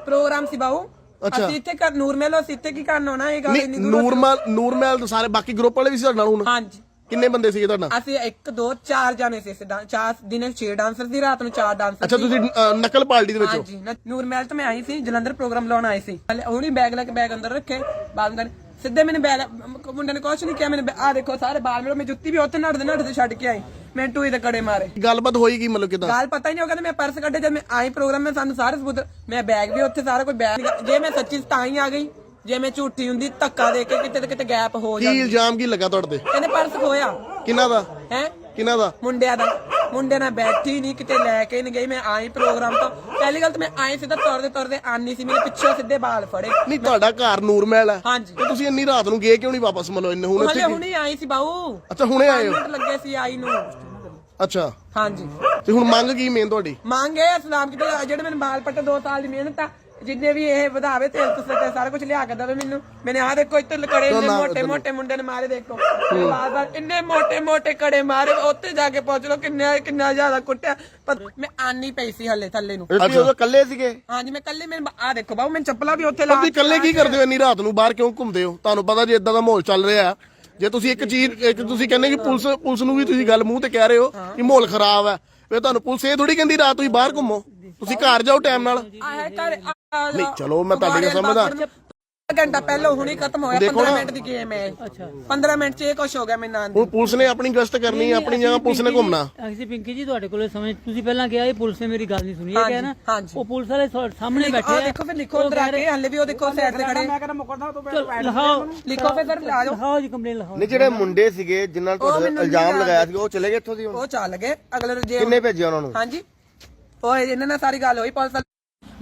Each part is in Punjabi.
ਪ੍ਰੋਗਰਾਮ ਸੀ ਬਾਊ। ਅੱਛਾ। ਅਸੀਂ ਇੱਥੇ ਕਰ ਨੂਰ ਮਹਿਲ ਅਸੀਂ ਇੱਥੇ ਕੀ ਕਰਨ ਆਉਣਾ ਇਹ ਗੱਲ ਨਹੀਂ ਇੰਨੀ ਦੂਰ ਨੂਰਮਲ ਨੂਰਮਹਿਲ ਤੋਂ ਸਾਰੇ ਬਾਕੀ ਗਰੁੱਪ ਵਾਲੇ ਵੀ ਸੀ ਤੁਹਾਡੇ ਨਾਲ ਹੁਣ? ਹਾਂਜੀ। ਕਿੰਨੇ ਬੰਦੇ ਸੀਗੇ ਤੁਹਾਡੇ ਨਾਲ? ਅਸੀਂ 1 2 4 ਜਾਣੇ ਸੀ ਅਸੀਂ ਡਾਂ- ਚਾਰ ਦਿਨੇ 6 ਡਾਂਸਰ ਸੀ ਰਾਤ ਨੂੰ 4 ਡਾਂਸਰ ਅੱਛਾ ਤੁਸੀਂ ਅ, ਨਕਲ ਪਾਰਟੀ ਦੇ ਵਿੱਚ ਹੋ? ਹਾਂਜੀ। ਨ- ਨੂਰ ਮਹਿਲ ਤੋਂ ਮੈਂ ਆਈ ਸੀ ਜਲੰਧਰ ਪ੍ਰੋਗਰਾਮ ਲਾਉਣ ਆਈ ਸੀ। ਹਲੇ ਉਹ ਨਹੀਂ ਬੈਗ ਲੈ ਕੇ ਬੈਗ ਅੰਦਰ ਰੱਖੇ ਬਾਅਦ ਵਿੱਚ ਸਿੱਧੇ ਮੈਨੂੰ ਬੈਗ ਮੁੰਡੇ ਨੇ ਕੁਛ ਨਹੀਂ ਕਿਹਾ ਮੈਨੂੰ ਆ ਦੇਖੋ ਸਾਰੇ ਬਾਲ ਮੇਰੇ ਮੈਂ ਜੁੱਤੀ ਵੀ ਉੱਥੇ ਨੜਦੇ ਨੜਦੇ ਛੱਡ ਕੇ ਆਈ। ਮੈਂ ਟੂਈ ਦੇ ਕੜੇ ਮਾਰੇ। ਗੱਲਬਾਤ ਹੋਈ ਕੀ ਮਤਲਬ ਕਿਦਾਂ? ਗੱਲ ਪਤਾ ਹੀ ਨਹੀਂ ਉਹ ਕਹਿੰਦੇ ਮੈਂ ਪਰਸ ਕੱਢੇ ਜਦ ਮੈਂ ਆਈ ਪ੍ਰੋਗਰਾਮ ਮੈਂ ਸਾਨੂੰ ਸਾਰੇ ਸਬੂਤ ਮੈਂ ਬੈਗ ਵੀ ਉੱਥੇ ਸਾਰਾ ਕੋਈ ਬੈਗ ਜੇ ਮੈਂ ਸੱਚੀ ਤਾਂ ਹੀ ਆ ਗਈ ਜੇ ਮੈਂ ਝੂਠੀ ਹੁੰਦੀ ਧੱਕਾ ਦੇ ਕੇ ਕਿਤੇ ਕਿਤੇ ਗੈਪ ਹੋ ਕੀ ਜਾਂਦੀ। ਇਲਜ਼ਾਮ ਕੀ ਲੱਗਾ ਤੁਹਾਡੇ ਤੇ? ਇਹਨੇ ਪਰਸ ਖੋਇਆ। ਕਿਹਨਾਂ ਦਾ? ਹੈ? ਕਿਹਨਾਂ ਦਾ? ਮੁੰਡਿਆਂ ਦਾ। ਮੁੰਡੇ ਨਾਲ ਬੈਠੀ ਨਹੀਂ ਕਿਤੇ ਲੈ ਕੇ ਨਹੀਂ ਗਈ ਮੈਂ ਆਈ ਪ੍ਰੋਗਰਾਮ ਤੋਂ। ਪਹਿਲੀ ਗੱਲ ਤਾਂ ਮੈਂ ਆਈ ਸਿੱਧਾ ਤੁਰਦੇ ਤੁਰਦੇ ਆਨੀ ਸੀ ਮੇਰੇ ਪਿੱਛੇ ਸਿੱਧੇ ਬਾਲ ਫੜੇ। ਨਹੀਂ ਤੁਹਾਡਾ ਘਰ ਨੂਰਮਹਿਲ ਹੈ ਹਾਂਜੀ। ਤੇ ਤੁਸੀਂ ਇੰਨੀ ਰਾਤ ਨੂੰ ਗਏ ਕਿਉਂ ਨਹੀਂ ਵਾਪਸ ਮਤਲਬ ਇੰਨੇ ਹੁਣ ਹਲੇ ਇੱਥੇ ਹੁਣੀ ਆਈ ਸੀ ਬਾਊ। ਅੱਛਾ ਹੁਣੇ ਆਏ ਹੋ? ਮਿੰਟ ਲੱਗੇ ਸੀ ਆਈ ਨੂੰ। ਅੱਛਾ। ਹਾਂਜੀ। ਤੇ ਹੁਣ ਮੰਗ ਕੀ ਮੇਨ ਤੁਹਾਡੀ? ਮੰਗੇ ਇਸਲਾਮ ਕਿਤੇ ਜਿਹੜੇ ਮੈਨੂੰ ਬਾਲ ਪੱਟੇ 2 ਸਾਲ ਦੀ ਮਿਹਨਤ ਆ ਜਿੰਨੇ ਵੀ ਇਹ ਵਧਾਵੇ ਤੇਲ ਤੁਸੀਂ ਤੇ ਸਾਰਾ ਕੁਝ ਲਿਆ ਕੇ ਦੇਵੇ ਮੈਨੂੰ। ਮੈਨੇ ਆਹ ਦੇਖੋ ਇੱਥੇ ਕੜੇ ਇੰਨੇ ਮੋਟੇ ਮੋਟੇ ਮੁੰਡੇ ਨੇ ਮਾਰੇ ਦੇਖੋ। ਬਾਰ ਬਾਰ ਇੰਨੇ ਮੋਟੇ ਮੋਟੇ ਕੜੇ ਮਾਰੇ ਉੱਥੇ ਜਾ ਕੇ ਪਹੁੰਚ ਲੋ ਕਿੰਨਾ ਕਿੰਨਾ ਜ਼ਿਆਦਾ ਕੁੱਟਿਆ। ਪਰ ਮੈਂ ਆਨੀ ਪਈ ਸੀ ਹੱਲੇ ਥੱਲੇ ਨੂੰ। ਤੁਸੀਂ ਉਦੋਂ ਇਕੱਲੇ ਸੀਗੇ? ਹਾਂਜੀ ਮੈਂ ਕੱਲੇ ਮੈਂ ਆਹ ਦੇਖੋ ਬਾਬੂ ਮੈਂ ਚੱਪਲਾਂ ਵੀ ਉੱਥੇ ਲਾ ਤੁਸੀਂ ਇਕੱਲੇ ਕੀ ਕਰਦੇ ਹੋ ਇੰਨੀ ਰਾਤ ਨੂੰ? ਬਾਹਰ ਕਿਉਂ ਘੁੰਮਦੇ ਹੋ? ਤੁਹਾਨੂੰ ਪਤਾ ਜੇ ਇਦਾਂ ਦਾ ਮਾਹੌਲ ਚੱਲ ਰਿਹਾ ਹੈ, ਜੇ ਤੁਸੀਂ ਇੱਕ ਚੀਜ਼ ਇੱਕ ਤੁਸੀਂ ਕਹਿੰਦੇ ਕਿ ਪੁਲਿਸ ਪੁਲਿਸ ਨੂੰ ਵੀ ਤੁਸੀਂ ਗੱਲ ਮੂੰਹ ਤੇ ਕਹਿ ਰਹੇ ਹੋ ਕਿ ਮਾਹੌਲ ਖਰਾਬ ਹੈ ਵੇ ਤੁਹਾਨੂੰ ਪੁਲਿਸ ਇਹ ਥੋੜੀ ਕਹਿੰਦੀ ਰਾਤ ਤੁਸੀਂ ਬਾਹਰ ਘੁੰਮੋ। ਤੁਸੀਂ ਘਰ ਜਾਓ ਟਾਈਮ ਨਾਲ। ਆਹ ਘਰ ਆ ਨਹੀਂ, ਚਲੋ, ਮੈਂ ਤੁਹਾਡੀ ਗੱਲ ਸਮਝਦਾ। ਘੰਟਾ ਪਹਿਲਾਂ ਹੁਣੀ ਖਤਮ ਹੋਇਆ ਦੇਖੋ 15 ਨਾ। ਮਿੰਟ ਦੀ ਗੇਮ ਹੈ। ਅੱਛਾ। 15 ਮਿੰਟ ਚ ਇਹ ਕੁਝ ਹੋ ਗਿਆ ਮੇਰੇ ਨਾਲ। ਹੁਣ ਪੁਲਿਸ ਨੇ ਆਪਣੀ ਗਸ਼ਤ ਕਰਨੀ ਹੈ ਆਪਣੀ ਜਗ੍ਹਾ ਪੁਲਿਸ ਨੇ ਘੁੰਮਣਾ। ਅਸੀਂ ਪਿੰਕੀ ਜੀ ਤੁਹਾਡੇ ਕੋਲੇ ਸਮਝ ਤੁਸੀਂ ਪਹਿਲਾਂ ਕਿਹਾ ਇਹ ਪੁਲਿਸ ਨੇ ਮੇਰੀ ਗੱਲ ਨਹੀਂ ਸੁਣੀ ਇਹ ਕਿਹਾ ਨਾ। ਉਹ ਪੁਲਿਸ ਵਾਲੇ ਸਾਹਮਣੇ ਬੈਠੇ ਆਹ ਆ। ਦੇਖੋ ਫਿਰ ਲਿਖੋ ਅੰਦਰ ਆ ਕੇ ਹੱਲੇ ਵੀ ਉਹ ਦੇਖੋ ਸਾਈਡ ਤੇ ਖੜੇ। ਚਲੋ, ਲਿਖਾਓ। ਲਿਖੋ ਫਿਰ ਸਰ ਆ ਜਾਓ ਲਿਖਾਓ ਜੀ ਕੰਪਲੇਨ ਲਿਖਾਓ ਨਹੀਂ ਜਿਹੜੇ ਮੁੰਡੇ ਸੀਗੇ ਜਿਨ੍ਹਾਂ ਨਾਲ ਇਲਜ਼ਾਮ ਲਗਾਇਆ ਸੀ ਉਹ ਚਲੇ ਗਏ ਇੱਥੋਂ ਦੀ ਹੁਣ? ਉਹ ਚੱਲ ਗਏ। ਅਗਲੇ ਜੇ ਕਿੰਨੇ ਭੇਜਿਆ ਉਹਨਾਂ ਨੂੰ? ਹਾਂਜੀ। ਉਹ ਇਹਨਾਂ ਨਾਲ ਸਾਰੀ ਗੱਲ ਹੋਈ ਪੁਲਿਸ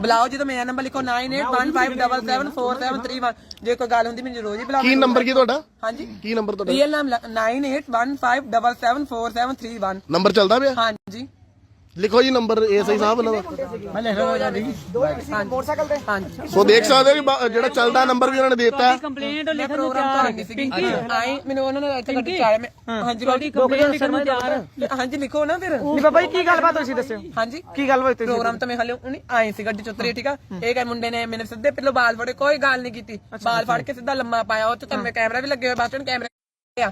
ਬੁਲਾਓ ਜਦੋਂ ਮੇਰਾ ਨੰਬਰ ਲਿਖੋ 9815774731 ਜੇ ਕੋਈ ਗੱਲ ਹੁੰਦੀ ਮੈਨੂੰ ਰੋਜ਼ ਹੀ ਬੁਲਾਓ ਕੀ ਨੰਬਰ ਕੀ ਤੁਹਾਡਾ? ਹਾਂਜੀ। ਕੀ ਨੰਬਰ ਤੁਹਾਡਾ? ਰੀਅਲ ਨਾਮ 9815774731 ਨੰਬਰ ਚੱਲਦਾ ਪਿਆ? ਹਾਂਜੀ। ਲਿਖੋ ਜੀ ਨੰਬਰ ਐਸਆਈ ਸਾਹਿਬ ਇਹਨਾਂ ਦਾ ਮੈਂ ਲਿਖ ਰਿਹਾ ਜੀ ਮੋਟਰਸਾਈਕਲ ਤੇ। ਹਾਂਜੀ। ਸੋ ਦੇਖ ਸਕਦੇ ਹੋ ਕਿ ਬਾ- ਜਿਹੜਾ ਚੱਲਦਾ ਨੰਬਰ ਵੀ ਉਹਨਾਂ ਨੇ ਦੇ ਦਿੱਤਾ। ਹੈ। ਕੰਪਲੇਂਟ ਲਿਖਣ ਨੂੰ ਪ੍ਰੋਗਰਾਮ ਤਿਆਰ ਸੀਗੀ। ਆਈ ਮੈਨੂੰ ਉਹਨਾਂ ਨੇ ਇੱਥੇ ਗੱਡੀ ਚਾਇਆ ਮੈਂ ਹਾਂਜੀ ਤੁਹਾਡੀ ਕੰਪਲੇਂਟ ਲਿਖਣ ਨੂੰ ਤਿਆਰ। ਹਾਂਜੀ ਲਿਖੋ ਨਾ ਫਿਰ। ਨਹੀਂ ਬਾਬਾ ਜੀ ਕੀ ਗੱਲਬਾਤ ਹੋਈ ਸੀ ਦੱਸਿਓ। ਹਾਂਜੀ। ਕੀ ਗੱਲ ਹੋਈ ਤੁਸੀਂ ਪ੍ਰੋਗਰਾਮ ਤਾਂ ਮੈਂ ਹਲੇ ਉਹਨੇ ਆਏ ਸੀ ਗੱਡੀ ਚ ਉਤਰੀ ਠੀਕ ਆ? ਇਹ ਕਹੇ ਮੁੰਡੇ ਨੇ ਮੈਨੂੰ ਸਿੱਧੇ ਪਹਿਲੋਂ ਬਾਲ ਫੜੇ ਕੋਈ ਗੱਲ ਨਹੀਂ ਕੀਤੀ। ਬਾਲ ਫੜ ਕੇ ਸਿੱਧਾ ਲੰਮਾ ਪਾਇਆ ਉੱਥੇ ਤਾਂ ਮੈਂ ਕੈਮਰਾ ਵੀ ਲੱਗੇ ਹੋਏ ਬਾਅਦ ਚੋਂ ਕੈਮਰਾ ਆ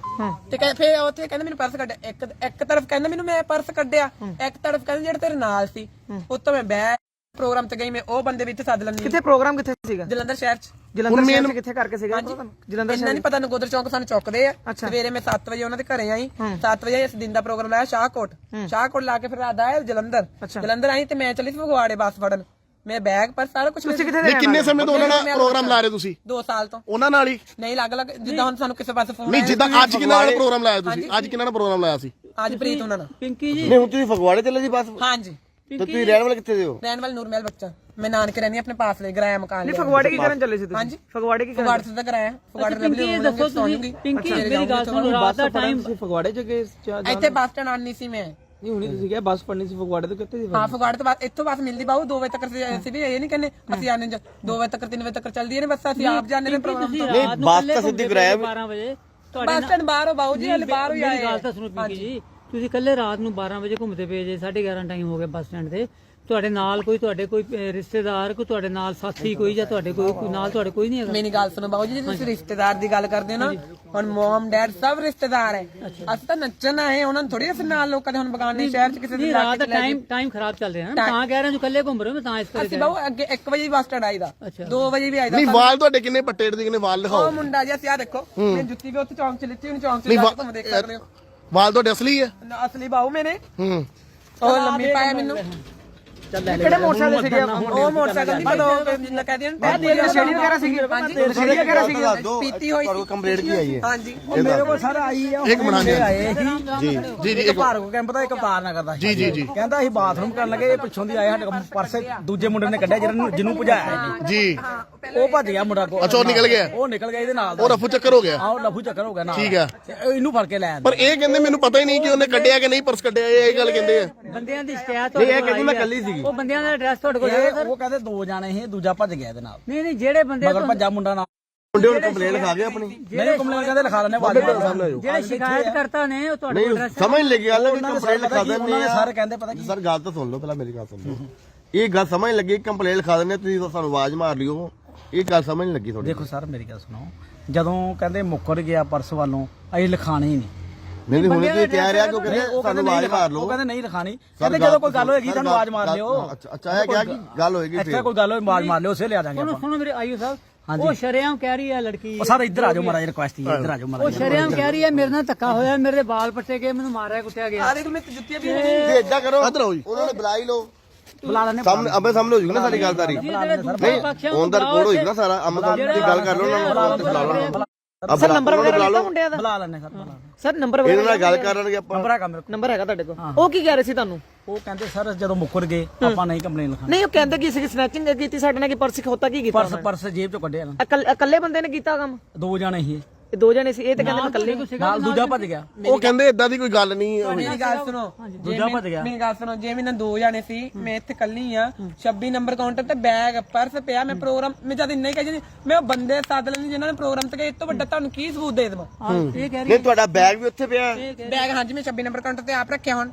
ਤੇ ਕਹਿੰਦੇ ਫੇਰ ਉੱਥੇ ਕਹਿੰਦਾ ਮੈਨੂੰ ਪਰਸ ਕੱਢਿਆ। ਇੱਕ ਇੱਕ ਤਰਫ ਕਹਿੰਦਾ ਮੈਨੂੰ ਮੈਂ ਪਰਸ ਕੱਢਿਆ। ਇੱਕ ਤਰਫ ਕਹਿੰਦਾ ਜਿਹੜਾ ਤੇਰੇ ਨਾਲ ਸੀ ਉੱਤੋਂ ਮੈਂ ਬੈ ਪ੍ਰੋਗਰਾਮ ਤੇ ਗਈ ਮੈਂ ਉਹ ਬੰਦੇ ਵੀ ਇੱਥੇ ਸੱਦ ਲੈਂਦੀ ਕਿੱਥੇ ਪ੍ਰੋਗਰਾਮ ਕਿੱਥੇ ਸੀਗਾ? ਜਲੰਧਰ ਸ਼ਹਿਰ ਚ। ਜਲੰਧਰ ਸ਼ਹਿਰ 'ਚ ਕਿੱਥੇ ਕਰਕੇ ਸੀਗਾ? ਜਲੰਧਰ ਇੰਨਾ ਨਹੀਂ ਪਤਾ ਨਗੋਦਰ ਚੌਂਕ ਸਾਨੂੰ ਚੁੱਕਦੇ ਆ। ਸਵੇਰੇ ਮੈਂ 7 ਵਜੇ ਉਹਨਾਂ ਦੇ ਘਰੇ ਆਈ। 7 ਵਜੇ ਇਸ ਦਿਨ ਦਾ ਪ੍ਰੋਗਰਾਮ ਲਾਇਆ ਸ਼ਾਹਕੋਟ। ਸ਼ਾਹਕੋਟ ਲਾ ਕੇ ਫਿਰ ਰਾਤ ਆਇਆ ਜਲੰਧਰ। ਜਲੰਧਰ ਆਈ ਤੇ ਮੈਂ ਚੱਲੀ ਸੀ ਫਗਵਾੜੇ ਬੱਸ ਫੜਨ। ਮੈਂ ਬੈਗ ਪਰ ਸਾਰਾ ਕੁਝ ਤੁਸੀਂ ਕਿੱਥੇ ਨਹੀਂ ਕਿੰਨੇ ਸਮੇਂ ਤੋਂ ਉਹਨਾਂ ਨਾਲ ਪ੍ਰੋਗਰਾਮ ਲਾ ਰਹੇ ਤੁਸੀਂ? 2 ਸਾਲ ਤੋਂ। ਉਹਨਾਂ ਨਾਲ ਹੀ? ਨਹੀਂ ਲੱਗ ਲੱਗ ਜਿੱਦਾਂ ਹੁਣ ਸਾਨੂੰ ਕਿਸੇ ਪਾਸੇ ਫੋਨ ਨਹੀਂ ਜਿੱਦਾਂ ਅੱਜ ਕਿਹਨਾਂ ਨਾਲ ਪ੍ਰੋਗਰਾਮ ਲਾਇਆ ਤੁਸੀਂ? ਅੱਜ ਕਿਹਨਾਂ ਨਾਲ ਪ੍ਰੋਗਰਾਮ ਲਾਇਆ ਸੀ? ਅੱਜ ਪ੍ਰੀਤ ਉਹਨਾਂ ਨਾਲ। ਪਿੰਕੀ ਜੀ। ਨਹੀਂ ਹੁਣ ਤੁਸੀਂ ਫਗਵਾੜੇ ਚਲੇ ਸੀ ਬਸ? ਹਾਂਜੀ। ਤੇ ਤੁਸੀਂ ਰਹਿਣ ਵਾਲੇ ਕਿੱਥੇ ਦੇ ਹੋ? ਰਹਿਣ ਵਾਲ ਨੂਰਮਹਿਲ ਬੱਚਾ। ਮੈਂ ਨਾਨਕੇ ਰਹਿੰਦੀ ਆਪਣੇ ਪਾਸ ਲੈ ਗਰਾਇਆ ਮਕਾਨ ਨਹੀਂ। ਫਗਵਾੜੇ ਕੀ ਕਰਨ ਚੱਲੇ ਸੀ ਤੁਸੀਂ? ਹਾਂਜੀ। ਫਗਵਾੜੇ ਕੀ ਕਰਨ ਫਗਵਾੜੇ ਤੋਂ ਤੱਕ ਆਇਆ ਫਗਵਾੜੇ ਪਿੰਕੀ ਇਹ ਦੱਸੋ ਤੁਸੀਂ। ਪਿੰਕੀ ਮੇਰੀ ਗੱਲ ਸੁਣੋ ਰਾਤ ਦਾ ਟਾਈਮ ਫਗਵਾੜੇ ਚ ਗਏ ਸੀ ਇੱਥੇ ਬੱਸ ਸਟੈਂਡ ਆਣੀ ਸੀ ਮੈਂ। ਨਹੀਂ ਹੁਣੀ ਤੁਸੀਂ ਕਿਹਾ ਬੱਸ ਫੜਨੀ ਸੀ ਫਗਵਾੜੇ ਤੋਂ ਕਿੱਥੇ ਸੀ ਹਾਂ ਫਗਵਾੜੇ ਤੋਂ ਬਾਅਦ ਇੱਥੋਂ ਬੱਸ ਮਿਲਦੀ ਬਾਬੂ 2 ਵਜੇ ਤੱਕ ਅਸੀਂ ਅਸੀਂ ਵੀ ਇਹ ਨਹੀਂ ਕਹਿੰਦੇ ਅਸੀਂ ਆਨੇ 2 ਵਜੇ ਤੱਕ 3 ਵਜੇ ਤੱਕ ਚੱਲਦੀ ਨੇ ਬੱਸਾਂ ਅਸੀਂ ਆਪ ਜਾਂਦੇ ਨੇ ਪ੍ਰੋਗਰਾਮ ਤੋਂ। ਰਾਤ ਨੂੰ ਬੱਸ ਤਾਂ ਸਿੱਧੀ ਪਏ 12 ਵਜੇ। ਤੁਹਾਡੇ ਬੱਸ ਸਟੈਂਡ ਬਾਹਰ ਹੋ ਬਾਬੂ ਜੀ ਹਲੇ ਬਾਹਰ ਹੀ ਮੇਰੀ ਆਏ ਗੱਲ ਤਾਂ ਸੁਣੋ ਪਿੰਕੀ ਜੀ ਤੁਸੀਂ ਕੱਲੇ ਰਾਤ ਨੂੰ 12 ਵਜੇ ਘੁੰਮਦੇ ਪਏ ਜੇ 11:30 ਟਾਈਮ ਹੋ ਗਿਆ ਬੱਸ ਸਟੈਂਡ ਤੇ। ਤੁਹਾਡੇ ਨਾਲ ਕੋਈ ਤੁਹਾਡੇ ਕੋਈ ਅਹ, ਰਿਸ਼ਤੇਦਾਰ ਕੋਈ ਤੁਹਾਡੇ ਨਾਲ ਸਾਥੀ ਕੋਈ ਜਾਂ ਤੁਹਾਡੇ ਕੋਈ ਕੋਈ ਨਾਲ ਤੁਹਾਡੇ ਕੋਈ ਨਹੀਂ ਹੈਗਾ? ਮੇਰੀ ਗੱਲ ਸੁਣੋ ਬਾਬੂ ਜੀ ਜੇ ਤੁਸੀਂ ਰਿਸ਼ਤੇਦਾਰ ਦੀ ਗੱਲ ਕਰਦੇ ਹੋ ਨਾ ਹੁਣ ਮਮ ਡੈਡ ਸਭ ਰਿਸ਼ਤੇਦਾਰ ਹੈ। ਅਸੀਂ ਤਾਂ ਨੱਚਣ ਆਏ ਉਹਨਾਂ ਨੂੰ ਥੋੜੀ ਅਸੀਂ ਨਾਲ ਲੋਕਾਂ ਦੇ ਹੁਣ ਬਗਾਨੇ ਸ਼ਹਿਰ ਚ ਕਿਸੇ ਦੇ ਨਹੀਂ ਲਾ ਰਾਤ ਦਾ ਟਾਈਮ ਟਾਈਮ ਖਰਾਬ ਚੱਲ ਰਿਹਾ ਨਾ। ਤਾਂ ਕਹਿ ਰਹੇ ਜੋ ਕੱਲੇ ਘੁੰਮ ਰਹੇ ਹੋ ਮੈਂ ਤਾਂ ਇਸ ਕਰਕੇ ਅਸੀਂ ਬਾਬੂ ਅੱਗੇ 1 ਵਜੇ ਬੱਸ ਸਟੈਂਡ ਆਈਦਾ। ਅੱਛਾ। 2 ਵਜੇ ਵੀ ਆਈਦਾ। ਨਹੀਂ ਵਾਲ ਤੁਹਾਡੇ ਕਿੰਨੇ ਪੱਟੇ ਦੇ ਕਿੰਨੇ ਵਾਲ ਦਿਖਾਓ। ਉਹ ਮੁੰਡਾ ਜੀ ਅਸੀਂ ਆ ਦੇਖੋ। ਮੈਂ ਜੁੱਤੀ ਵੀ ਉੱਥੇ ਚੌਂਕ ਚ ਲਿੱਤੀ ਉਹਨੇ ਚੌਂਕ ਚ ਨਹੀਂ ਵਾ- ਕੇ ਤੁਹਾਨੂੰ ਦੇਖ ਸਕਦੇ ਹੋ। ਵਾਲ ਤੁਹਾਡੇ ਅਸਲੀ ਹੈ? ਨਾ, ਅਸਲੀ ਬਾਹੂ ਮੈਨੇ ਹੂੰ। ਉਹ ਲੰਮੀ ਪਾਇਆ ਮੈਨੂੰ। ਕਿਹੜੇ ਮੋਟਰਸਾਈਕਲ ਸੀਗੇ? ਉਹ ਮੋਟਰਸਾਈਕਲ ਨਹੀਂ ਪਤਾ ਉਹ ਜਿੰਨਾ ਕਹਦੇ ਨੇ ਤੇਰੀ ਨਸ਼ੇੜੀ ਵਗੈਰਾ ਸੀਗੀ। ਹਾਂਜੀ। ਨਸ਼ੇੜੀ ਵਗੈਰਾ ਸੀਗੀ। ਦੱਸ ਦਿਓ ਪੀਤੀ ਹੋਈ ਤੁਹਾਨੂੰ ਕੰਪਲੇਂਟ ਕੀ ਆਈ ਹੈ? ਹਾਂਜੀ। ਮੇਰੇ ਕੋਲ ਸਾਰਾ ਆਈ ਆ ਇੱਕ ਮਿੰਟ ਹਾਂਜੀ। ਆਏ ਸੀ। ਜੀ ਜੀ ਜੀ ਇੱਕ ਭਾਰਗੋ ਕੈਂਪ ਦਾ ਇੱਕ ਪਾਰ ਨਾ ਕਰਦਾ। ਜੀ ਜੀ ਜੀ। ਕਹਿੰਦਾ ਅਸੀਂ ਬਾਥਰੂਮ ਕਰਨ ਲੱਗੇ। ਇਹ ਪਿੱਛੋਂ ਦੀ ਆਏ ਸਾਡੇ ਪਰਸ ਦੂਜੇ ਮੁੰਡੇ ਨੇ ਕੱਢਿਆ ਜਿਹਨੂੰ ਜਿਹਨੂੰ ਭਜਾਇਆ ਜੀ। ਉਹ ਭੱਜ ਗਿਆ ਮੁੰਡਾ ਕੋ ਅੱਛਾ ਉਹ ਨਿਕਲ ਗਿਆ? ਉਹ ਨਿਕਲ ਗਿਆ ਇਹਦੇ ਨਾਲ ਉਹ ਰਫੂ ਚੱਕਰ ਹੋ ਗਿਆ? ਆਹ ਲਫੂ ਚੱਕਰ ਹੋ ਗਿਆ ਨਾਲ ਠੀਕ ਆ। ਤੇ ਉਹ ਇਹਨੂੰ ਫੜ ਕੇ ਲੈ ਆਂਦਾ। ਪਰ ਇਹ ਕਹਿੰਦੇ ਮੈਨੂੰ ਪਤਾ ਹੀ ਨਹੀਂ ਕਿ ਉਹਨੇ ਕੱਢਿਆ ਕਿ ਨਹੀਂ ਪਰਸ ਕੱਢਿਆ ਇਹ ਇਹ ਗੱਲ ਕਹਿੰਦੇ ਆ। ਬੰਦਿਆਂ ਦੀ ਸ਼ਿਕਾਇਤ ਨਹੀਂ, ਇਹ ਤੁਹਾਡੇ ਕੋਲ ਕਹਿੰਦੀ ਮੈਂ। ਇਕੱਲੀ ਸੀਗੀ। ਉਹ ਬੰਦਿਆਂ ਦਾ ਐਡਰੈਸ ਤੁਹਾਡੇ ਕੋਲ ਹੈ ਇਹ ਸਰ ਉਹ ਕਹਿੰਦੇ ਦੋ ਜਾਣੇ ਸੀ ਦੂਜਾ ਭੱਜ ਗਿਆ ਇਹਦੇ ਨਾਲ। ਨਹੀਂ ਨਹੀਂ ਜਿਹੜੇ ਬੰਦੇ ਮਗਰ ਭੱਜਾ ਮੁੰਡਾ ਨਾਲ। ਮੁੰਡੇ ਹੁਣ ਕੰਪਲੇਂਟ ਲਿਖਾ ਗਏ ਆਪਣੀ। ਨਹੀਂ ਕੰਪਲੇਂਟ ਕਹਿੰਦੇ ਲਿਖਾ ਲੈਣੇ ਵਾਲੇ ਜਿਹੜੇ ਸ਼ਿਕਾਇਤ ਕਰਤਾ ਨੇ ਉਹ ਤੁਹਾਡੇ ਕੋਲ ਨਹੀਂ ਸਮਝ ਲੱਗੀ ਗੱਲ ਕਿ ਕੰਪਲੇਂਟ ਲਿਖਾ ਦਿੰਦੇ ਦੇ ਆ। ਸਾਰੇ ਕਹਿੰਦੇ ਪਤਾ ਕੀ ਸਰ ਗੱਲ ਤਾਂ ਸੁਣ ਲਓ ਪਹਿਲਾਂ ਮੇਰੀ ਗੱਲ ਸੁਣ ਲਓ। ਇਹ ਗੱਲ ਸਮਝ ਲੱਗੀ ਕੰਪਲੇਂਟ ਲਿਖਾ ਦਿੰਦੇ ਤੁਸੀਂ ਤਾਂ ਸਾਨੂੰ ਆਵਾਜ਼ ਮਾਰ ਲਿਓ। ਇਹ ਗੱਲ ਸਮਝ ਨਹੀਂ ਲੱਗੀ ਤੁਹਾਡੀ। ਦੇਖੋ ਸਰ ਮੇਰੀ ਗੱਲ ਸੁਣੋ। ਜਦੋਂ ਕਹਿੰਦੇ ਮੁੱਕਰ ਗਿਆ ਪਰਸ ਵੱਲੋਂ ਅਸੀਂ ਲਿਖਾਣੀ ਨਹੀਂ ਨਹੀਂ ਨਹੀਂ ਹੁਣੇ ਨਹੀਂ, ਕਹਿੰਦੇ ਉਹ ਕਹਿੰਦੇ ਸਾਨੂੰ ਨਹੀਂ ਆਵਾਜ਼ ਮਾਰ ਉਹ ਲਓ ਕਹਿੰਦੇ ਨਹੀਂ ਲਿਖਾਣੀ। ਕਹਿੰਦੇ ਜਦੋਂ ਕੋਈ ਗੱਲ ਹੋਏਗੀ ਤੁਹਾਨੂੰ ਆਵਾਜ਼ ਮਾਰ ਲਿਓ ਅੱਛਾ ਅੱਛਾ ਇਹ ਕਿਹਾ ਕਿ ਗੱਲ ਹੋਏਗੀ ਇੱਥੇ ਫਿਰ? ਕੋਈ ਗੱਲ ਹੋਈ ਆਵਾਜ਼ ਮਾਰ ਲਿਓ ਉਸੇ ਲਿਆ ਜਾਾਂਗੇ ਆਪਾਂ। ਸੁਣੋ ਮੇਰੇ ਆਇਓ ਸਾਹਿਬ ਹਾਂਜੀ। ਉਹ ਸ਼ਰੇਆਮ ਕਹਿ ਰਹੀ ਹੈ ਲੜਕੀ। ਉਹ ਸਰ ਇੱਧਰ ਆ ਜਾਓ ਮਹਾਰਾਜ ਰਿਕੁਐਸਟ ਹੀ ਇੱਧਰ ਆ ਜਾਓ ਉਹ ਮਹਾਰਾਜ ਸ਼ਰੇਆਮ ਕਹਿ ਰਹੀ ਹੈ ਮੇਰੇ ਨਾਲ ਧੱਕਾ ਹੋਇਆ ਮੇਰੇ ਬਾਲ ਪੱਟੇ ਗਏ ਮੈਨੂੰ ਮਾਰਿਆ ਕੁੱਟਿਆ ਗਿਆ। ਆ ਦੇਖ ਮੈਂ ਜੁੱਤੀਆਂ ਵੀ ਜੇ ਏਦਾਂ ਕਰੋ ਇੱਧਰ ਆਓ ਜੀ। ਉਹਨਾਂ ਨੇ ਬੁਲਾ ਹੀ ਲਓ। ਬੁਲਾ ਲੈਣੇ ਸਾਹਮਣੇ ਅੰਮ੍ਰਿਤ ਸਾਹਮਣੇ ਹੋ ਜੂਗੀ ਨਾ ਸਾਡੀ ਗੱਲ ਸਾਰੀ ਜਿਹੜੇ ਦੂਜੇ ਨਹੀਂ ਔਨ ਦਾ ਰਿਕਾਰਡ ਨਾ ਸਾਰਾ ਅੰਮ੍ਰਿਤ ਦੀ ਗੱਲ ਕਰ ਲਓ ਉਹਨਾਂ ਨੂੰ ਬੁਲਾ ਲਓ। ਸਰ ਨੰਬਰ ਵਗੈਰਾ ਲਿਖਾ ਮੁੰਡਿਆਂ ਬੁਲਾ ਲੈਣੇ ਸਰ ਬੁਲਾ ਲੈਣੇ। ਸਰ ਨੰਬਰ ਇਹਨਾਂ ਨਾਲ ਗੱਲ ਕਰਨਗੇ ਆਪਾਂ। ਨੰਬਰ ਹੈਗਾ ਮੇਰੇ ਕੋਲ ਨੰਬਰ ਹੈਗਾ ਤੁਹਾਡੇ ਕੋਲ? ਉਹ ਕੀ ਕਹਿ ਰਹੇ ਸੀ ਤੁਹਾਨੂੰ? ਉਹ ਕਹਿੰਦੇ ਸਰ ਜਦੋਂ ਮੁੱਕਰ ਗਏ ਆਪਾਂ ਨਹੀਂ ਕੰਪਲੇਨ ਲਿਖਾਣੀ ਨਹੀਂ ਉਹ ਕਹਿੰਦੇ ਕਿ ਸੀ ਸਨੈਚਿੰਗ ਕੀਤੀ ਸਾਡੇ ਨਾਲ ਕਿ ਪਰਸ ਖੋਤਾ ਕੀ ਕੀਤਾ ਪਰਸ ਪਰਸ ਜੇਬ ਚੋਂ ਕੱਢਿਆ ਨਾ। ਇਕੱਲ- ਇਕੱਲੇ ਬੰਦੇ ਨੇ ਕੀਤਾ ਕੰਮ? ਦੋ ਜਾਣੇ ਸੀ ਇਹ। ਦੋ ਜਣੇ ਸੀ ਇਹ ਤਾਂ ਕਹਿੰਦੇ ਮੈਂ ਇਕੱਲੇ ਨਾਲ ਦੂਜਾ ਭੱਜ ਗਿਆ। ਉਹ ਕਹਿੰਦੇ ਇਦਾਂ ਦੀ ਕੋਈ ਗੱਲ ਨਹੀਂ ਹੋਈ। ਮੇਰੀ ਗੱਲ ਸੁਣੋ ਦੂਜਾ ਭੱਜ ਗਿਆ। ਮੇਰੀ ਗੱਲ ਸੁਣੋ ਜੇ ਮੈਨਾਂ ਦੋ ਜਾਣੇ ਸੀ ਮੈਂ ਇੱਥੇ ਕੱਲੀ ਆ 26 ਨੰਬਰ ਕਾਊਂਟਰ ਤੇ ਬੈਗ ਪਰਸ ਪਿਆ ਮੈਂ ਪ੍ਰੋਗਰਾਮ ਮੈਂ ਜਦ ਇੰਨਾ ਹੀ ਕਹੀ ਮੈਂ ਉਹ ਬੰਦੇ ਸੱਦ ਲੈਣੀ ਜਿਨ੍ਹਾਂ ਨੇ ਪ੍ਰੋਗਰਾਮ ਤੇ ਗਏ ਇਸ ਤੋਂ ਵੱਡਾ ਤੁਹਾਨੂੰ ਕੀ ਸਬੂਤ ਦੇ ਦੇਵਾਂ? ਇਹ ਕਹਿ ਰਹੀ ਨਹੀਂ ਤੁਹਾਡਾ ਬੈਗ ਵੀ ਉੱਥੇ ਪਿਆ। ਹੈ। ਬੈਗ ਹਾਂਜੀ ਮੈਂ 26 ਨੰਬਰ ਕਾਊਂਟਰ ਤੇ ਆਪ ਰੱਖਿਆ ਹੁਣ।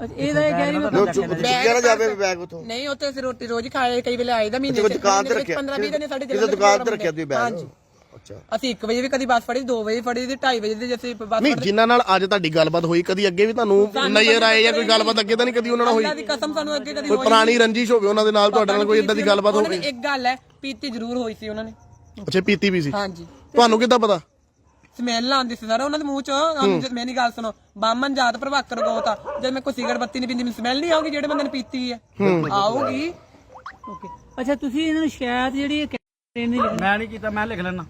ਇਹਦਾ ਇਹ ਕਹਿ ਰਹੀ ਮੈਂ ਜੋ ਚੁੱਕਿਆ ਨਾ ਜਾਵੇ ਬੈਗ ਉੱਥੋਂ ਨਹੀਂ ਉੱਥੇ ਅਸੀਂ ਰੋਟੀ ਰੋਜ਼ ਖਾਏ ਕਈ ਵੇਲੇ ਆਏ ਦਾ ਮਹੀਨੇ ਕੋਈ ਦੁਕਾਨ ਤੇ ਰੱਖਿਆ। 15 20 ਦਿਨ ਸਾਡੇ ਦੁਕਾਨ ਤੇ ਰੱਖਿਆ ਤੁਸੀਂ ਬੈਗ ਹਾਂਜੀ। ਅੱਛਾ। ਅਸੀਂ 1 ਵਜੇ ਵੀ ਕਦੀ ਬੱਸ ਫੜੀ 2 ਵਜੇ ਫੜੀ ਦੀ 2:30 ਵਜੇ ਦੀ ਅਸੀਂ ਬੱਸ ਨਹੀਂ ਜਿਨ੍ਹਾਂ ਨਾਲ ਅੱਜ ਤੁਹਾਡੀ ਗੱਲਬਾਤ ਹੋਈ ਕਦੀ ਅੱਗੇ ਵੀ ਤੁਹਾਨੂੰ ਨਜ਼ਰ ਆਏ ਜਾਂ ਕੋਈ ਗੱਲਬਾਤ ਅੱਗੇ ਤਾਂ ਨਹੀਂ ਕਦੀ ਉਹਨਾਂ ਨਾਲ ਹੋਈ? ਅੱਲਾ ਦੀ ਕਸਮ ਸਾਨੂੰ ਅੱਗੇ ਕਦੀ ਕੋਈ ਪੁਰਾਣੀ ਰੰਜਿਸ਼ ਹੋਵੇ ਉਹਨਾਂ ਦੇ ਨਾਲ ਤੁਹਾਡੇ ਨਾਲ ਕੋਈ ਇਦਾਂ ਦੀ ਗੱਲਬਾਤ ਉਹਨਾਂ ਹੋਵੇ ਨੇ। ਇੱਕ ਗੱਲ ਹੈ ਪੀਤੀ ਜ਼ਰੂਰ ਹੋਈ ਸੀ ਉਹਨਾਂ ਨੇ। ਅੱਛਾ ਪੀਤੀ ਵੀ ਸੀ? ਹਾਂਜੀ। ਤੁਹਾਨੂੰ ਕਿੱਦਾਂ ਪਤਾ? ਸਮੈਲ ਆਉਂਦੀ ਸੀ ਸਰ ਉਹਨਾਂ ਦੇ ਮੂੰਹ ਚੋਂ। ਮੇਰੀ ਗੱਲ ਸੁਣੋ ਬਾਮਨ ਜਾਤ ਪ੍ਰਭਾਕਰ ਗੋਤਾ ਜਦ ਮੈਂ ਕੋਈ ਸਿਗਰਟ ਬੱਤੀ ਨਹੀਂ ਪੀਂਦੀ ਮੈਨੂੰ ਸਮੈਲ ਨਹੀਂ ਆਉਗੀ ਜਿਹੜੇ ਬੰਦੇ ਨੇ ਪੀਤੀ ਹੈ। ਆਊਗੀ। ਓਕੇ। ਅੱਛਾ ਤੁਸੀਂ ਇਹਨਾਂ ਨੂੰ ਸ਼ਿਕਾਇਤ ਜਿਹੜੀ ਮੈਂ ਨਹੀਂ ਕੀਤਾ ਮੈਂ ਲਿਖ ਲੈਣਾ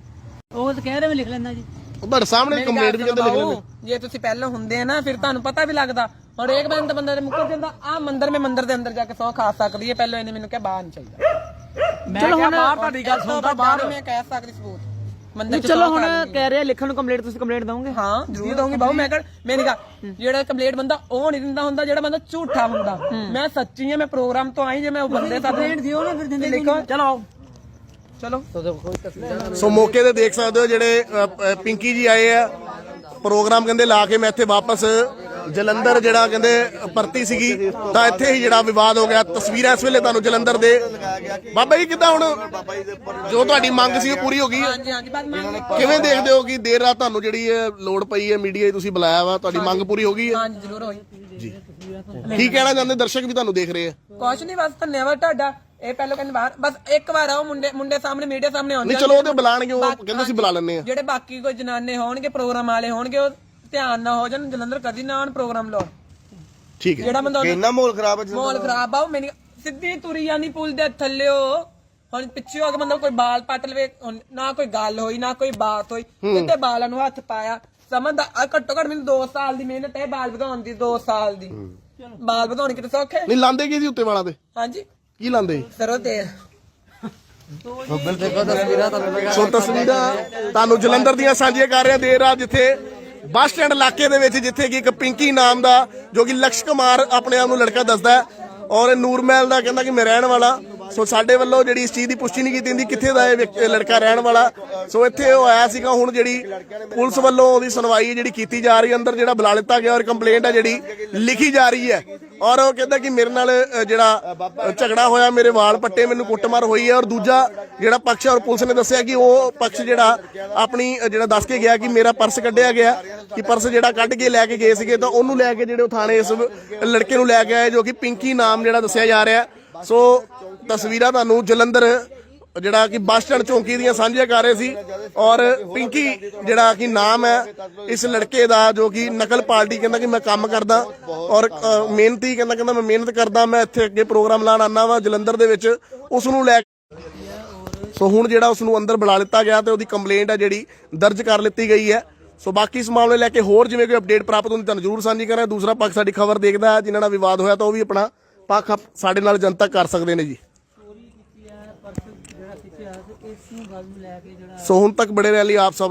ਉਹ ਤਾਂ ਕਹਿ ਰਹੇ ਮੈਂ ਲਿਖ ਲੈਂਦਾ ਜੀ। ਉਹ ਤੁਹਾਡੇ ਸਾਹਮਣੇ ਕੰਪਲੇਂਟ ਵੀ ਕਹਿੰਦੇ ਲਿਖ ਲੈਂਦੇ। ਬਾਊ, ਜੇ ਤੁਸੀਂ ਪਹਿਲਾਂ ਹੁੰਦੇ ਆ ਨਾ ਫਿਰ ਤੁਹਾਨੂੰ ਪਤਾ ਵੀ ਲੱਗਦਾ। ਹੁਣ ਇੱਕ ਬੰਦਾ ਬੰਦਾ ਦੇ ਮੁੱਕਰ ਜਾਂਦਾ। ਆ ਮੰਦਰ ਮੈਂ ਮੰਦਰ ਦੇ ਅੰਦਰ ਜਾ ਕੇ ਸੌ ਖਾ ਸਕਦੀ ਹੈ ਪਹਿਲਾਂ ਇਹਨੇ ਮੈਨੂੰ ਕਿਹਾ ਬਾਹਰ ਨਹੀਂ ਚਾਹੀਦਾ ਮੈਂ ਕਿਹਾ ਬਾਹਰ ਤੁਹਾਡੀ ਗੱਲ ਸੁਣਦਾ ਬਾਹਰ ਮੈਂ ਕਹਿ ਸਕਦੀ ਸਬੂਤ। ਮੰਦਰ ਚ ਚਲੋ ਸਹੁੰ ਹੁਣ ਖਾ ਲੈਂਦੀ ਕਹਿ ਰਹੇ ਆ ਲਿਖਣ ਨੂੰ ਕੰਪਲੀਟ ਤੁਸੀਂ ਕੰਪਲੀਟ ਦਵੋਗੇ? ਹਾਂ ਜ਼ਰੂਰ ਦਊਂਗੀ ਬਾਬੂ ਮੈਂ ਕਹ ਮੇਰੀ ਗੱਲ ਜਿਹੜਾ ਕੰਪਲੀਟ ਬੰਦਾ ਉਹ ਨਹੀਂ ਦਿੰਦਾ ਹੁੰਦਾ ਜਿਹੜਾ ਬੰਦਾ ਝੂਠਾ ਹੁੰਦਾ। ਮੈਂ ਸੱਚੀ ਹਾਂ ਮੈਂ ਪ੍ਰੋਗਰਾਮ ਤੋਂ ਆਈ ਜੇ ਮੈਂ ਉਹ ਬੰਦੇ ਸਾਥ ਕੰਪਲੇਂਟ ਦਿਓ ਨਾ ਫਿਰ ਦਿੰਦੇ ਲਿਖੋ। ਚਲੋ ਚਲੋ। ਸੋ ਮੌਕੇ ਤੇ ਦੇਖ ਸਕਦੇ ਹੋ ਜਿਹੜੇ ਅ, ਪਿੰਕੀ ਜੀ ਆਏ ਆ। ਪ੍ਰੋਗਰਾਮ ਕਹਿੰਦੇ ਲਾ ਕੇ ਮੈਂ ਇੱਥੇ ਵਾਪਸ। ਜਲੰਧਰ ਜਿਹੜਾ ਕਹਿੰਦੇ ਪਰਤੀ ਸੀਗੀ ਤਾਂ ਇੱਥੇ ਹੀ ਜਿਹੜਾ ਵਿਵਾਦ ਹੋ ਗਿਆ। ਤਸਵੀਰਾਂ ਇਸ ਵੇਲੇ ਤੁਹਾਨੂੰ ਜਲੰਧਰ ਦੇ। ਬਾਬਾ ਜੀ ਕਿੱਦਾਂ ਹੁਣ? ਜੋ ਤੁਹਾਡੀ ਮੰਗ ਸੀ ਉਹ ਪੂਰੀ ਹੋ ਗਈ? ਹੈ ਹਾਂਜੀ ਹਾਂਜੀ ਬਾਅਦ ਮੰਗ ਕਿਵੇਂ ਦੇਖਦੇ ਹੋ ਕਿ ਦੇਰ ਰਾਤ ਤੁਹਾਨੂੰ ਜਿਹੜੀ ਇਹ ਲੋੜ ਪਈ ਹੈ ਮੀਡੀਆ ਤੁਸੀਂ ਬੁਲਾਇਆ ਵਾ ਤੁਹਾਡੀ ਮੰਗ ਪੂਰੀ ਹੋ ਗਈ ਹੈ? ਹਾਂਜੀ ਜ਼ਰੂਰ ਹੋਈ। ਕੀ ਕਹਿਣਾ ਚਾਹੁੰਦੇ? ਦਰਸ਼ਕ ਵੀ ਤੁਹਾਨੂੰ ਦੇਖ ਰਹੇ ਆ। ਕੁਛ ਨਹੀਂ ਬਸ ਧੰਨਵਾਦ ਤੁਹਾਡਾ। ਇਹ ਪਹਿਲਾਂ ਕਹਿੰਦੇ ਬਾਹਰ ਬਸ ਇੱਕ ਵਾਰ ਆਓ ਮੁੰਡੇ ਮੁੰਡੇ ਸਾਹਮਣੇ ਮੀਡੀਆ ਸਾਹਮਣੇ ਆਉਂਦੇ ਨਹੀਂ ਚਲੋ ਉਹ ਤੇ ਬੁਲਾਣਗੇ ਉਹ ਕਹਿੰਦੇ ਅਸੀਂ ਬੁਲਾ ਲੈਂਦੇ ਆ। ਜਿਹੜੇ ਬਾਕੀ ਕੋਈ ਜਨਾਨੇ ਹੋਣਗੇ ਪ੍ਰੋਗਰਾਮ ਵਾਲੇ ਹੋਣਗੇ ਉਹ ਧਿਆਨ ਨਾ ਹੋ ਜਾਣ। ਜਲੰਧਰ ਕਦੀ ਨਾ ਆਉਣ ਪ੍ਰੋਗਰਾਮ ਲਾਉਣ। ਠੀਕ ਹੈ। ਜਿਹੜਾ ਬੰਦਾ ਕਿੰਨਾ ਮਾਹੌਲ ਖਰਾਬ ਹੈ ਜੀ ਮਾਹੌਲ ਖਰਾਬ ਆ ਉਹ ਮੇਰੀ ਸਿੱਧੀ ਤੁਰੀ ਜਾਂਦੀ ਪੁਲ ਦੇ ਥੱਲਿਓ। ਹੁਣ ਪਿੱਛੇ ਆ ਕੇ ਬੰਦਾ ਕੋਈ ਬਾਲ ਪੱਟ ਲਵੇ ਨਾ ਕੋਈ ਗੱਲ ਹੋਈ ਨਾ ਕੋਈ ਬਾਤ ਹੋਈ। ਸਿੱਧੇ ਬਾਲਾਂ ਨੂੰ ਹੱਥ ਪਾਇਆ। ਸਮਝਦਾ ਆ ਘੱਟੋ ਘੱਟ ਮੈਨੂੰ 2 ਸਾਲ ਦੀ ਮਿਹਨਤ ਹੈ ਬਾਲ ਵਧਾਉਣ ਦੀ 2 ਸਾਲ ਦੀ। ਬਾਲ ਵਧਾਉਣ ਕਿਤੇ ਸੌਖੇ? ਨਹੀਂ ਲਾਂਦੇ ਕੀ ਸੀ ਉੱਤੇ ਵਾਲਾਂ ਤੇ? ਹਾਂਜੀ। ਕੀ ਲਾਂਦੇ? ਸਰੋਂ ਤੇਲ ਸੋ ਤਸਵੀਰਾਂ ਤੁਹਾਨੂੰ ਜਲੰਧਰ ਦੀਆਂ ਸਾਂਝੀਆਂ ਕਰ ਰਿਹਾ ਦੇਰ ਰਾਤ ਜਿੱਥੇ ਬੱਸ ਸਟੈਂਡ ਇਲਾਕੇ ਦੇ ਵਿੱਚ ਜਿੱਥੇ ਕਿ ਇੱਕ ਪਿੰਕੀ ਨਾਮ ਦਾ ਜੋ ਕਿ ਲਕਸ਼ ਕੁਮਾਰ ਆਪਣੇ ਆਪ ਨੂੰ ਲੜਕਾ ਦੱਸਦਾ ਔਰ ਨੂਰਮਹਿਲ ਦਾ ਕਹਿੰਦਾ ਕਿ ਮੈਂ ਰਹਿਣ ਵਾਲਾ। ਸੋ ਸਾਡੇ ਵੱਲੋਂ ਜਿਹੜੀ ਇਸ ਚੀਜ਼ ਦੀ ਪੁਸ਼ਟੀ ਨਹੀਂ ਕੀਤੀ ਜਾਂਦੀ ਕਿੱਥੇ ਦਾ ਇਹ ਵਿਅਕ- ਲੜਕਾ ਰਹਿਣ ਵਾਲਾ। ਸੋ ਇੱਥੇ ਉਹ ਆਇਆ ਸੀਗਾ ਹੁਣ ਜਿਹੜੀ ਪੁਲਿਸ ਵੱਲੋਂ ਉਹਦੀ ਸੁਣਵਾਈ ਜਿਹੜੀ ਕੀਤੀ ਜਾ ਰਹੀ ਹੈ ਅੰਦਰ ਜਿਹੜਾ ਬੁਲਾ ਲਿੱਤਾ ਗਿਆ ਔਰ ਕੰਪਲੇਂਟ ਹੈ ਜਿਹੜੀ ਲਿਖੀ ਜਾ ਰਹੀ ਹੈ। ਔਰ ਉਹ ਕਹਿੰਦਾ ਕਿ ਮੇਰੇ ਨਾਲ ਅ, ਜਿਹੜਾ ਅ, ਝਗੜਾ ਹੋਇਆ ਮੇਰੇ ਵਾਲ ਪੱਟੇ ਮੈਨੂੰ ਕੁੱਟਮਾਰ ਹੋਈ ਹੈ। ਔਰ ਦੂਜਾ ਜਿਹੜਾ ਪਕਸ਼ ਹੈ ਔਰ ਪੁਲਿਸ ਨੇ ਦੱਸਿਆ ਕਿ ਉਹ ਪਕਸ਼ ਜਿਹੜਾ ਆਪਣੀ ਅ, ਜਿਹੜਾ ਦੱਸ ਕੇ ਗਿਆ ਕਿ ਮੇਰਾ ਪਰਸ ਕੱਢਿਆ ਗਿਆ ਕਿ ਪਰਸ ਜਿਹੜਾ ਕੱਢ ਕੇ ਲੈ ਕੇ ਗਏ ਸੀਗੇ ਤਾਂ ਉਹਨੂੰ ਲੈ ਕੇ ਜਿਹੜੇ ਉਹ ਥਾਣੇ ਇਸ ਲੜਕੇ ਨੂੰ ਲੈ ਕੇ ਆਏ ਜੋ ਕਿ ਪਿੰਕੀ ਨਾਮ ਜਿਹੜਾ ਦੱਸਿਆ ਜਾ ਰਿਹਾ। ਸੋ ਤਸਵੀਰਾਂ ਤੁਹਾਨੂੰ ਜਲੰਧਰ, ਜਿਹੜਾ ਕਿ ਬੱਸ ਸਟੈਂਡ ਚੌਂਕੀ ਦੀਆਂ ਸਾਂਝੀਆਂ ਕਰ ਰਹੇ ਸੀ ਔਰ ਪਿੰਕੀ, ਜਿਹੜਾ ਕਿ ਨਾਮ ਹੈ, ਇਸ ਲੜਕੇ ਦਾ ਜੋ ਕਿ ਨਕਲ ਪਾਰਟੀ ਕਹਿੰਦਾ ਕਿ ਮੈਂ ਕੰਮ ਕਰਦਾ ਔਰ ਮਿਹਨਤੀ ਕਹਿੰਦਾ ਕਹਿੰਦਾ ਮੈਂ ਮਿਹਨਤ ਕਰਦਾ, ਮੈਂ ਇੱਥੇ ਅੱਗੇ ਪ੍ਰੋਗਰਾਮ ਲਾਣ ਆਨਾ ਵਾ ਜਲੰਧਰ ਦੇ ਵਿੱਚ, ਉਸ ਨੂੰ ਲੈ ਸੋ ਹੁਣ ਜਿਹੜਾ ਉਸ ਨੂੰ ਅੰਦਰ ਬੁਲਾ ਲਿੱਤਾ ਗਿਆ ਤੇ ਉਹਦੀ ਕੰਪਲੇਂਟ ਹੈ ਜਿਹੜੀ ਦਰਜ ਕਰ ਲਿੱਤੀ ਗਈ ਹੈ। ਸੋ ਬਾਕੀ ਇਸ ਮਾਮਲੇ ਲੈ ਕੇ ਹੋਰ ਜਿਵੇਂ ਕੋਈ ਅਪਡੇਟ ਪ੍ਰਾਪਤ ਹੁੰਦੀ ਤੁਹਾਨੂੰ ਜ਼ਰੂਰ ਸਾਂਝੀ ਕਰਾਂ ਦੂਸਰਾ ਪੱਖ ਸਾਡੀ ਖਬਰ ਦੇਖਦਾ ਹੈ, ਜਿਨ੍ਹਾਂ ਨਾਲ ਵਿਵਾਦ ਹੋਇਆ ਤਾਂ ਉਹ ਵੀ ਆਪਣਾ ਪੱਖ ਸਾਡੇ ਨਾਲ ਜਨਤਾ ਕਰ ਸਕਦੇ ਨੇ ਜੀ। ਚੋਰੀ ਕੀਤੀ ਹੈ ਪਰਸ ਜਿਹੜਾ ਖਿੱਚਿਆ ਤੇ ਇਸ ਨੂੰ ਗੱਲ ਨੂੰ ਲੈ ਕੇ ਜਿਹੜਾ ਸੋ ਹੁਣ ਤੱਕ ਬੜੇ ਰਹਿ ਲਈ ਆਪ ਸਭ